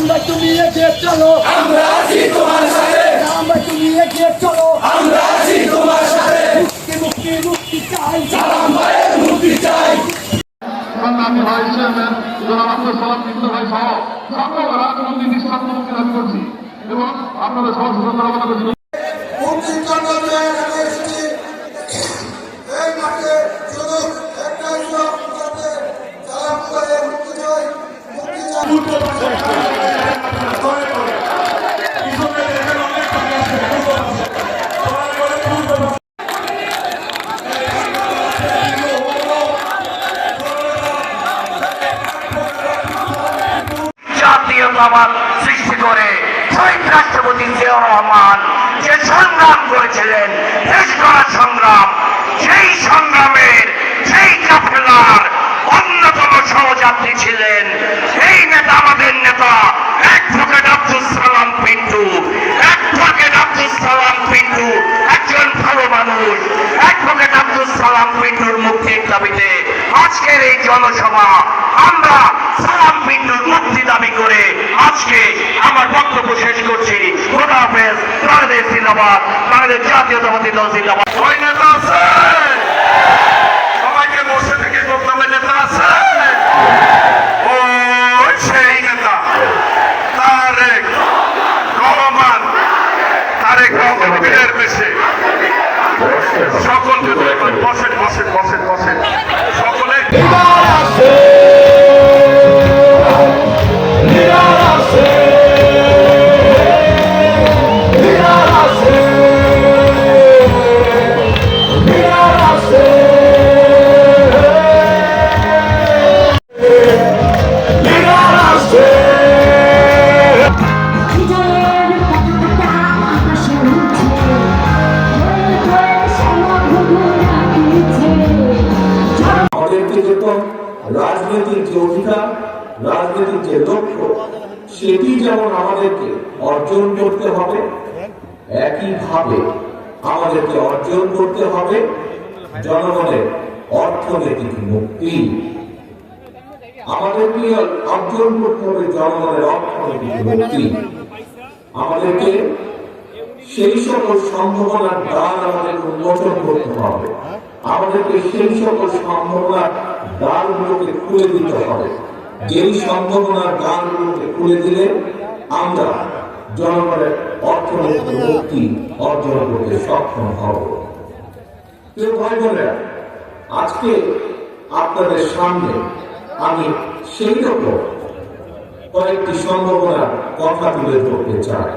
আমরা তুমি এগিয়ে চলো। আমরা আছি তোমার সাথে। আমরা তুমি এগিয়ে চলো। আমরা আছি তোমার সাথে। মুক্তি মুক্তি মুক্তি চাই। সালাম ভাইয়ের মুক্তি চাই। আমি ভাই চেয়ারম্যান জনাব আব্দুল সালাম মিত্র ভাই সহ সকল রাজনৈতিক দৃষ্টান্ত মুক্তি দাবি করছি এবং আপনাদের সচেতনতা করছি জাতীয়তাবাদ সৃষ্টি করে শহীদ রাষ্ট্রপতি রহমান যে সংগ্রাম করেছিলেন, দেশ করার সেই সংগ্রামের, সেই কাফেলার অন্যতম সহযাত্রী ছিলেন পিন্টুর মুক্তির দাবিতে আজকের এই জনসভা, আমরা সালাম পিন্টুর মুক্তি দাবি করে আজকে আমার বক্তব্য শেষ করছি। খোদা হাফেজ, বাংলাদেশ জিন্দাবাদ, বাংলাদেশ দল জিন্দাবাদ। সবাইকে সেই ধন্যবাদ। বসেন বসেন বসেন বসেন রাজনৈতিক যে অধিকার, রাজনৈতিক যে লক্ষ্য, সেটি যেমন আমাদেরকে অর্জন করতে হবে, একইভাবে আমাদেরকে অর্জন করতে হবে জনগণের অর্থনৈতিক মুক্তি। আমাদেরকে অর্জন করতে হবে জনগণের অর্থনৈতিক মুক্তি। আমাদেরকে সেই সকল সম্ভাবনার দ্বার আমাদের উন্মোচন করতে হবে। আমাদেরকে সেই সকল সম্ভাবনার দ্বারগুলোকে খুলে দিতে হবে। যেই সম্ভাবনার দ্বারগুলোকে খুলে দিলে আমরা জনগণের অর্থনৈতিক মুক্তি অর্জন করতে সক্ষম হব। আজকে আপনাদের সামনে আমি সেই রকম কয়েকটি সম্ভাবনার কথা তুলে ধরতে চাই।